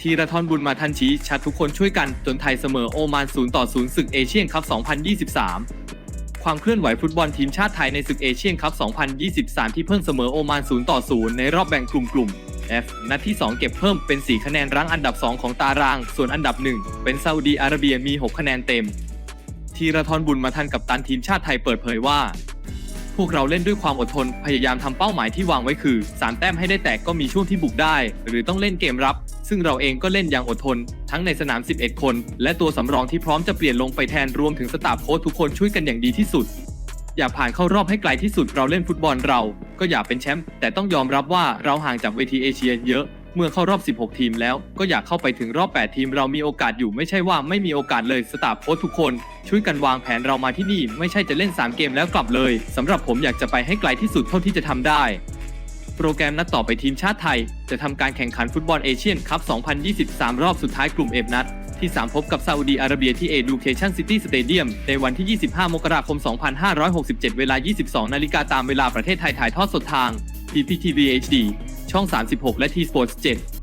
ทีรทรบุญมาทันชี้ชัดทุกคนช่วยกันจนไทยเสมอโอมาน0ต่อ0ศึกเอเชียนคัพ 2023 ความเคลื่อนไหวฟุตบอลทีมชาติไทยในศึกเอเชียนคัพ 2023 ที่เพิ่งเสมอโอมาน0ต่อ0ในรอบแบ่งกลุ่มกลุ่ม F นัดที่ 2 เก็บเพิ่มเป็น 4 คะแนนรั้งอันดับ 2 ของตาราง ส่วนอันดับ 1 เป็นซาอุดีอาระเบียมี 6 คะแนนเต็ม ทีระทรบุญมาทันกับตันทีมชาติไทยเปิดเผยว่า พวกเราเล่นด้วยความอดทน พยายามทำเป้าหมายที่วางไว้คือ3แต้มให้ได้แตกก็มีช่วงที่บุกได้ หรือต้องเล่นเกมรับ ซึ่งเราเองก็เล่นอย่างอดทน ทั้งในสนาม 11 คน และตัวสำรองที่พร้อมจะเปลี่ยนลงไปแทนรวมถึงสตาฟโค้ชทุกคนช่วยกันอย่างดีที่สุด อยากผ่านเข้ารอบให้ไกลที่สุดเราเล่นฟุตบอลเรา ก็อยากเป็นแชมป์แต่ต้องยอมรับว่าเราห่างจากเวทีเอเชียเยอะ เมื่อเข้ารอบ 16 ทีมแล้วก็อยากเข้าไปถึงรอบ 8 ทีมเรามีโอกาสอยู่ไม่ใช่ว่าไม่มีโอกาสเลยสตาฟโค้ชทุกคน ช่วยกันวางแผนเรามาที่นี่ ไม่ใช่จะเล่น 3 เกมแล้วกลับเลยสำหรับผมอยากจะไปให้ไกลที่สุดเท่าที่จะทำได้ โปรแกรมนัดต่อไปทีมชาติไทย จะทำการแข่งขันฟุตบอลเอเชียนคัพ 2023 รอบสุดท้ายกลุ่มเอฟนัดที่ 3 พบกับซาอุดีอาระเบียที่ Education City Stadium ในวันที่ 25 มกราคม 2567 เวลา 22 นาฬิกาตามเวลาประเทศไทยถ่ายทอดสดทาง PPTV HD ช่อง 36 และ T Sports 7